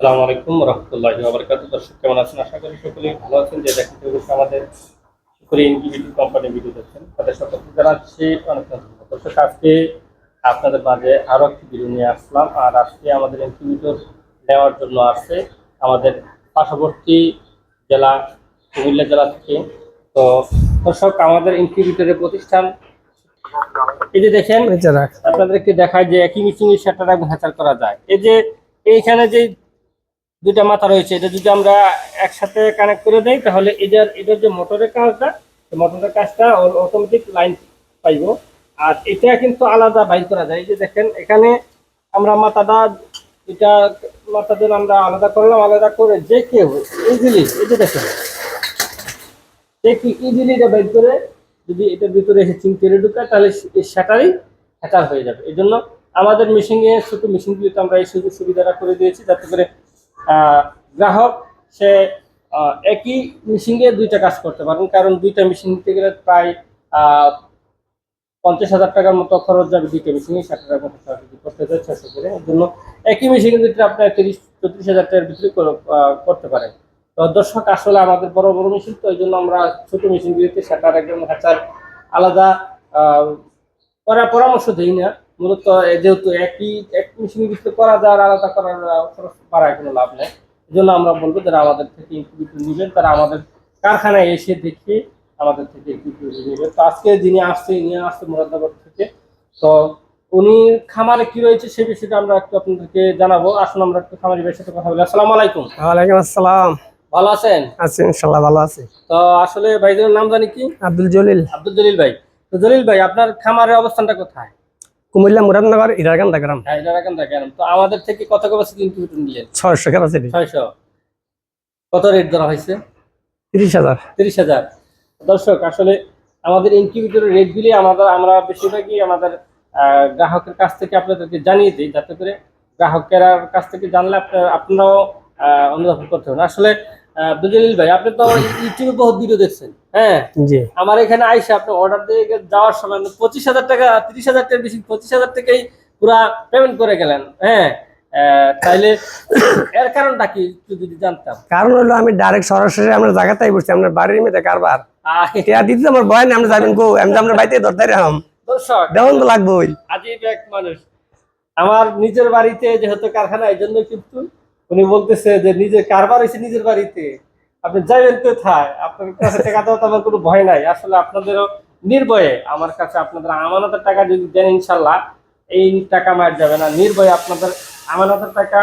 আসসালামু আলাইকুম রহমতুল্লাহ বাবরকাত দর্শক কেমন আছেন? আশা করি সকলেই ভালো আছেন। যে দেখেন অবশ্যই আমাদের শুক্রিয়া ইনকিউবেটর কোম্পানি ভিডিও দেখছেন তাদের সকলকে জানাচ্ছি অনেক দর্শক আজকে আপনাদের মাঝে আরও একটি ভিডিও নিয়ে আসলাম। আর আজকে আমাদের ইনকিউবেটর নেওয়ার জন্য আসছে আমাদের পার্শ্ববর্তী জেলা কুমিল্লা জেলা থেকে। তো দর্শক আমাদের ইনকিউবেটরের প্রতিষ্ঠান এই যে দেখেন আপনাদেরকে দেখায় যে একই মিচিংয়ে সেটার এবং হ্যাচার করা যায়। এই যে এইখানে যে দুটা মাথা রয়েছে। এটা যদি আমরা একসাথে কানেক্ট করে দেই, তাহলে এটার এটার যে মোটরের কাজটা মোটরের কাজটা অটোমেটিক লাইন পাইব। আর এটা কিন্তু আলাদা বাইর করা যায়। এই যে দেখেন, এখানে আমরা মাথাটা এটা মাথাদের আমরা আলাদা করলাম, আলাদা করে যে কেউ ইজিলি এই যে দেখেন যে কি ইজিলি এটা বাইর করে যদি এটার ভিতরে এসে চিং তেলে ঢুকায়, তাহলে সেটারই হ্যাটার হয়ে যাবে। এই জন্য আমাদের মেশিনে ছোট মেশিনগুলিতে আমরা এই সুযোগ সুবিধাটা করে দিয়েছি, যাতে করে গ্রাহক, সে একই মেশিনে দুইটা কাজ করতে পারেন কারণ দুইটা মেশিন নিতে গেলে প্রায় পঞ্চাশ হাজার টাকার মতো খরচ যাবে দুইটা মেশিনে ষাট পঞ্চাশ টাকা যদি করতে যায় ছশো করে। এর জন্য একই মেশিনের ভিতরে আপনার তিরিশ, চৌত্রিশ হাজার টাকার ভিতরে করে- করতে পারেন। তো দর্শক, আসলে আমাদের বড় বড় মেশিন তো এই জন্য আমরা ছোট মেশিনগুলিতে সেটার একদম হ্যাচার আলাদা করার পরামর্শ দিই না। মূলত যেহেতু একই এক মেশিনের ভিতরে করা যায় আর আলাদা করার খরচ বাড়ায় কোনো লাভ নেই। এই জন্য আমরা বলব যারা আমাদের থেকে ইনকিউবেটর নেবেন তারা আমাদের কারখানায় এসে দেখে আমাদের থেকে ইনকিউবেটর নেবেন। তো আজকে যিনি আসছে নিয়ে আসছে মুরাদাবাদ থেকে। তো উনি খামারে কি রয়েছে সে বিষয়টা আমরা একটু আপনাদেরকে জানাব। আসুন আমরা একটু খামারি ভাইয়ের সাথে কথা বলি। আসসালামু আলাইকুম। ওয়ালাইকুম আসসালাম। ভালো আছেন? আছি ইনশাল্লাহ ভালো আছি। তো আসলে ভাইদের নাম জানি কি? আব্দুল জলিল। আব্দুল জলিল ভাই। তো জলিল ভাই আপনার খামারের অবস্থানটা কোথায়? কুমিল্লা মুরাদনগর ইরারকান্দা গ্রাম। হ্যাঁ এটা রাখেন তো আমাদের থেকে কত ক্যাপাসিটি ইনকিউবেটর নিলেন? ছয়শো ক্যাপাসিটি। ছয়শো। কত রেট ধরা হয়েছে? তিরিশ হাজার। তিরিশ হাজার। দর্শক আসলে আমাদের ইনকিউবেটরের রেটগুলি আমাদের আমরা বেশিরভাগই আমাদের গ্রাহকের কাছ থেকে আপনাদেরকে জানিয়ে দিই যাতে করে গ্রাহকের কাছ থেকে জানলে আপনার আপনারাও অনুধাবন করতে পারেন। আসলে আহ, দুজলিল ভাই আপনি তো ইউটিউবে বহুত ভিডিও দেখছেন হ্যাঁ? জি। আমার এখানে আইসা আপনি অর্ডার দিয়ে যাওয়ার সময় পঁচিশ হাজার টাকা তিরিশ হাজার টাকা বেশি পঁচিশ হাজার টাকাই পুরা পেমেন্ট করে গেলেন হ্যাঁ? তাইলে এর কারণটা কি একটু যদি জানতাম? কারণ হলো আমি ডাইরেক্ট সরাসরি আমরা জায়গাতেই বসছি আমরা বাড়ির মেয়েতে কারবার। টিয়া দিতে আমার ভয় নেই আমরা যাবেন গো আমি আমরা বাড়িতে ধরতে রাম। দর্শক দেওয়ান তো লাগবোই। আজীব এক মানুষ। আমার নিজের বাড়িতে যেহেতু কারখানা এই জন্য কিন্তু উনি বলতেছে যে নিজের কারবার হয়েছে নিজের বাড়িতে। আপনি যাবেন কোথায়? আপনার কাছে টাকা দেওয়া তো আমার কোনো ভয় নাই। আসলে আপনাদেরও নির্ভয়ে আমার কাছে আপনাদের আমানতের টাকা যদি দেন ইনশাল্লাহ, এই টাকা মার যাবে না। নির্ভয়ে আপনাদের আমানতের টাকা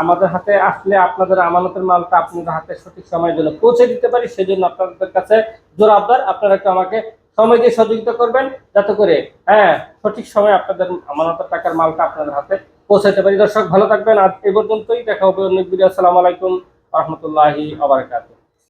আমাদের হাতে আসলে আপনাদের আমানতের মালটা আপনাদের হাতে সঠিক সময়ের জন্য পৌঁছে দিতে পারি। সেজন্য আপনাদের কাছে জোর আবদার। আপনারা একটু আমাকে সময় দিয়ে সহযোগিতা করবেন। যাতে করে হ্যাঁ সঠিক সময় আপনাদের আমানতের টাকার মালটা আপনাদের হাতে পৌঁছাতে পারি। দর্শক, ভালো থাকবেন। আর এ পর্যন্তই। দেখা হবে অন্য ভিডিও আসসালামু আলাইকুম। রহমতুল্লাহি আবরকাত